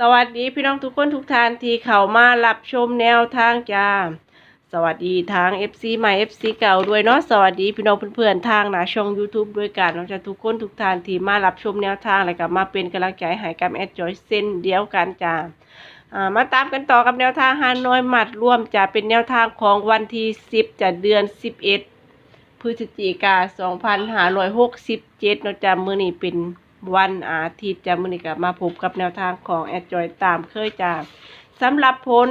สวัสดีพี่น้องทุกคนทุกท่านที่เข้ามารับชมแนวทางจ้า สวัสดีทาง FC ใหม่ FC เก่าด้วยเนาะสวัสดีพี่น้องเพื่อนๆทางหน้าช่อง YouTube ด้วยกันน้องจะทุกคนทุกท่านที่มารับชมแนวทางและก็มาเป็นกำลังใจให้กับแอดจอยเส้นเดียวกันจ้าอ่ามาตามกันต่อกับแนวทางฮานอยหมัดร่วมจะเป็นแนวทางของวันที่ 10จะเดือน 11 พฤศจิกา2567เนาะจ้ามือนี้เป็น วันอาทิตย์จ้ามื้อนี้ก็มาพบกับแนวทางของแอดจอยตามเคยจ้าสำหรับผล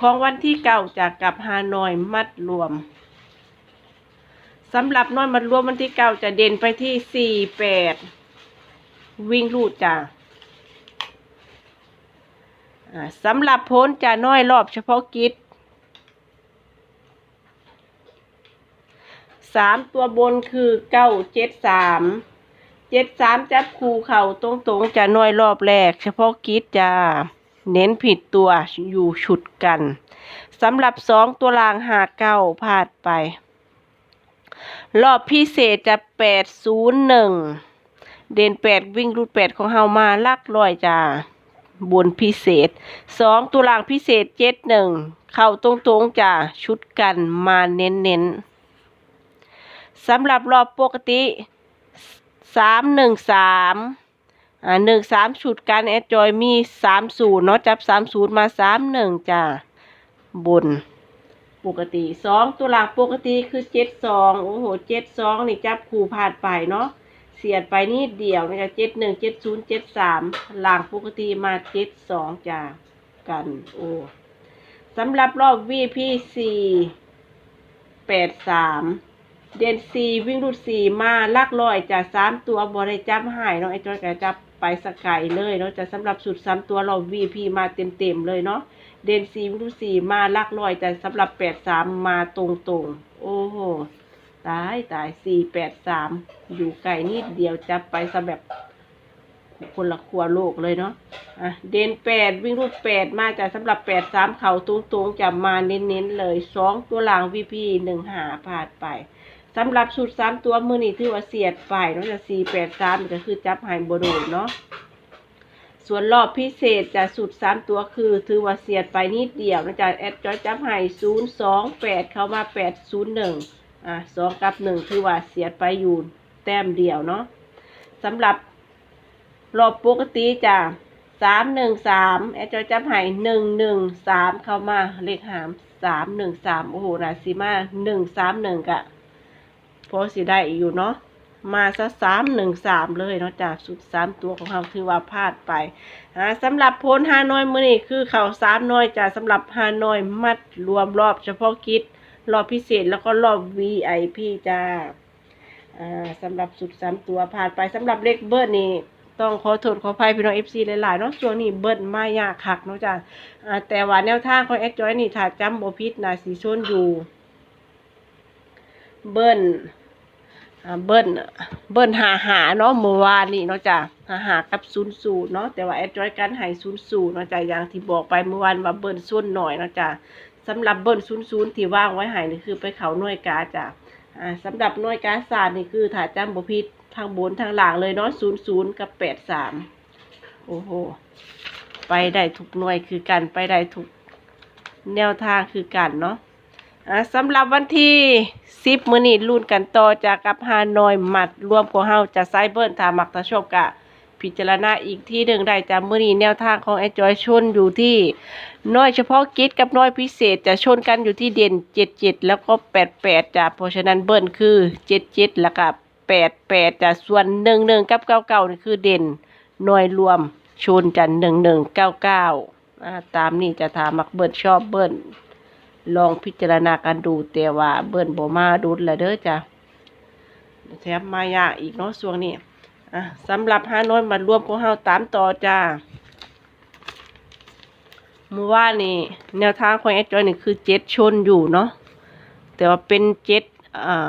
ของวันที่เก่าจากกับฮานอยมัดรวมสำหรับน้อยมัดรวมวันที่เก่าจะเด่นไปที่สี่แปดวิ่งรูดจ้าสำหรับพ้นจะน้อยรอบเฉพาะกิจสามตัวบนคือเก้าเจ็ดสาม เจ็ดสามจับคูเข่าตรงๆจะน้อยรอบแรก เฉพาะกิจจ้าเน้นผิดตัวอยู่ฉุดกันสำหรับสองตัวรางหาเก้าพลาดไป รอบพิเศษจะแปดศูนย์หนึ่งเด่นแปดวิ่งรูดแปดของเฮามาลักลอยจ้าบนพิเศษสองตัวรางพิเศษเจ็ดหนึ่งเข้าตรงๆจ้าชุดกันมาเน้นๆสำหรับรอบปกติ สามหนึ่งสามอ่าหนึ่งสามชุดการแอดจอยมีสามศูนย์เนาะจับสามศูนย์มาสามหนึ่งจ้าบน ปกติสองตัวหลักปกติคือเจ็ดสองโอ้โหเจ็ดสองนี่จับคู่ผ่านไปเนาะเสียดไปนิดเดียวนะคะเจ็ดหนึ่งเจ็ดศูนย์เจ็ดสามหลังปกติมาเจ็ดสองจ้ากันโอ้สำหรับรอบ VP4 แปดสาม เดนซีวิ่งรูดสี่มาลักลอยจะสามตัวบริจับหายเนาะไอ้จอยก็จับไปสกายเลยเนาะจะสำหรับสุดสามตัวเรา VP มาเต็มเต็มๆเลยเนาะเดนซีวิ่งรูดสี่มาลักลอยจะสำหรับแปดสามมาตรงตรงๆโอ้โหตายตายสี่แปดสามอยู่ไกลนิดเดียวจับไปซะแบบคนละครัวโลกเลยเนาะอะเดนแปดวิ่งรูดแปดมาจะสำหรับแปดสามเข่าตรงตรงๆจะมาเน้นๆเลยสองตัวหลัง VP หนึ่งหาผ่านไป สำหรับสูตรสามตัวมือนี่ถือว่าเสียดไปเนาะจะสี่แปดสามก็คือจับหายบโดดเนาะส่วนรอบพิเศษจะสูตรสามตัวคือถือว่าเสียดไปนิดเดียวนะจ๊ะแอดจอยจับหายศูนย์สองแปดเข้ามาแปดศูนย์หนึ่งอะสองกับหนึ่งถือว่าเสียดไปอยู่แต้มเดียวเนาะสำหรับรอบปกติจะสามหนึ่งสามแอดจอยจับหายหนึ่งหนึ่งสามเข้ามาเลขหามสามหนึ่งสามโอ้โหนาซีมาหนึ่งสามหนึ่งกะ พอสิได้อยู่เนาะมาซะสามหนึ่งสามเลยเนาะจาสุดสามตัวของเราถือว่าพลาดไปอ่าสำหรับโพลฮานอยมือนี่คือเขาสามน้อยจ้ะสำหรับฮานอยมัดรวมรอบเฉพาะกิจรอบพิเศษแล้วก็รอบ VIP จ้าอ่าสำหรับสุดสามตัวผ่านไปสำหรับเลขเบิร์ดนี่ต้องขอโทษขออภัยพี่น้อง FC หลายๆเนาะช่วงนี้เบิร์ดมายากคักเนาะจ้าแต่ว่าแนวทางของแอดจอยนี่ถ้าจำบ่ผิดนะสีชนอยู่ เบิ้ลอ่า เบิ้ลเบิ้ลหาหาเนาะเมื่อวานนี่เนาะจ้ะหาหากับศูนย์ศูนย์เนาะแต่ว่าแอดจอยกันให้ศูนย์ศูนย์เนาะจ้ะอย่างที่บอกไปเมื่อวานว่าเบิ้ลส่วนหน่อยเนาะจ้ะสำหรับเบิ้ลศูนย์ศูนย์ที่ว่างไว้ให้นี่คือไปเขาหน่วยกาจ้ะอ่าสำหรับหน่วยกาศาสตร์นี่คือถ้ายจำบ่ผิดทางบนทางหลังเลยเนาะศูนย์ศูนย์กับแปดสามโอ้โหไปได้ทุกหน่วยคือกันไปได้ทุกแนวทางคือกันเนาะ สำหรับวันที่สิบมื้อนี้รุ่นกันต่อจากกับฮานอยหมัดรวมของเฮาจะไซเบิร์ถามักตะชอบกะ พิจารณาอีกที่หนึ่งได้จากมื้อนี้แนวทางของไอจอยชนอยู่ที่น้อยเฉพาะกิจกับน้อยพิเศษจะชนกันอยู่ที่เด่นเจ็ดเจ็ดแล้วก็แปดแปดจ้ะเพราะฉะนั้นเบิ้ลคือเจ็ดเจ็ดแล้วก็แปดแปดจ้ะส่วนหนึ่งหนึ่งกับเก้าเก้านี่คือเด่นน้อยรวมชนจันหนึ่งหนึ่งเก้าเก้าตามนี้จะถามมักเบิ้ลชอบเบิ้ล ลองพิจารณากันดูแต่ว่าเบิ่นบ่มาดุดละเด้อจ้ะแถมมายากอีกเนาะช่วงนี้อะสำหรับฮาน้อยมารวมของเฮาตามต่อจ้าเมื่อวานี่แนวทางของแอดจอยนี่คือเจ็ดชนอยู่เนาะแต่ว่าเป็นเจ็ดอ่า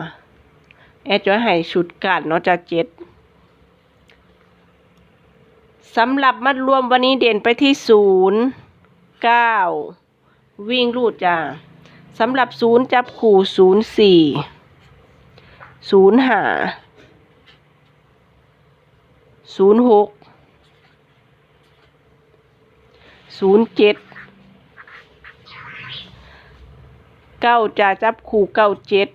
แอดจอยให้ชุดกันเนาะจ้ะเจ็ดสำหรับมัดรวมวันนี้เด่นไปที่ศูนย์เก้าวิ่งรูดจ้า สำหรับศูนย์จับขู่ศูนย์สี่ศูนย์ห้าศูนย์หกศูนย์เจ็ดเก้าจะจับคู่เก้าเจ็ด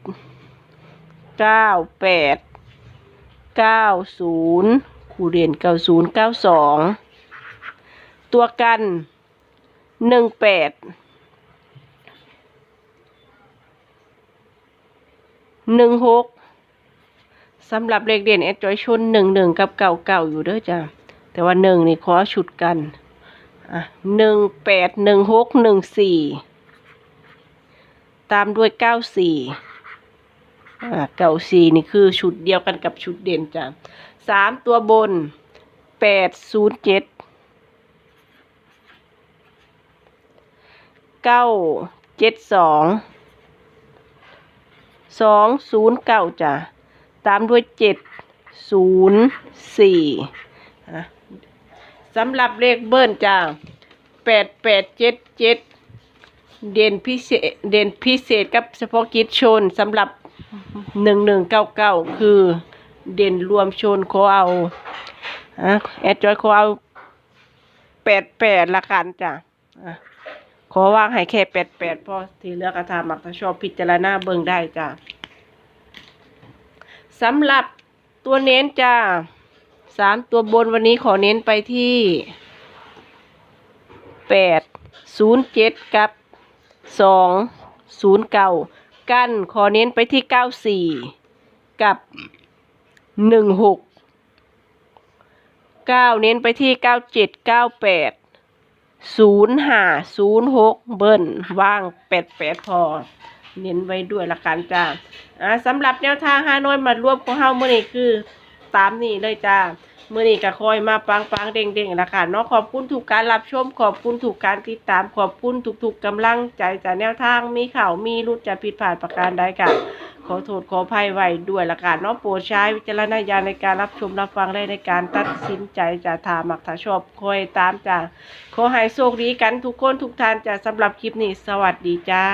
เก้าแปดเก้าศูนย์คู่เด่นเก้าศูนย์เก้าสองตัวกันหนึ่งแปด หนึ่งหกสำหรับเลขเด่นแอดจอยชนหนึ่งหนึ่งกับเก่าเก่าอยู่เด้อจ้ะแต่ว่าหนึ่งนี่ขอชุดกันอะหนึ่งแปดหนึ่งหกหนึ่งสี่ตามด้วยเก้าสี่อ่าเก้าสี่นี่คือชุดเดียวกันกับชุดเด่นจ้ะสามตัวบนแปดศูนย์เจ็ดเก้าเจ็ดสอง สองศูนย์เก้าจ้ะตามด้วยเจ็ดศูนย์สี่อะสำหรับเลขเบิ้ลจ้าแปดแปดเจ็ดเจ็ดเด่นพิเศษเด่นพิเศษกับเฉพาะกิจชนสำหรับหนึ่งหนึ่งเก้าเก้าคือเด่นรวมชนขาเอาอะแอดจอยขาเอาแปดแปดละกันจ้ะอะ ขอว่างให้แค่แปดแปดพอที่เลือกระทามักถ้าชอบพิจารณาเบิ่งได้จ้ะสำหรับตัวเน้นจ้าสามตัวบนวันนี้ขอเน้นไปที่แปดศูนย์เจ็ดกับสองศูนย์เก้ากันขอเน้นไปที่เก้าสี่กับหนึ่งหกเก้าเน้นไปที่เก้าเจ็ดเก้าแปด ศูนย์ห้าศูนย์หกเบิ้ลว่างแปดแปดพอ เน้นไว้ด้วยละกันจ้าอ่าสำหรับแนวทางฮานอยมารวบของเฮาเมื่อนี้คือตามนี้เลยจ้า เมื่อนี้ก็คอยมาปังปังเด้งเด้งๆนะคะเนาะขอบคุณถูกการรับชม ขอบคุณถูกการติดตามขอบคุณทุกๆกกำลังใจจากแนวทางมีข่าวมีรุดจะผิดพลาดประการใดกันขอโทษขออภัยไว้ด้วยละกันเนาะโปรดใช้วิจารณญาณในการรับชมรับฟังและในการตัดสินใจจะถามักถ้าชอบคอยตามจ้าขอให้โชคดีกันทุกคนทุกท่านจ้าสำหรับคลิปนี้สวัสดีจ้า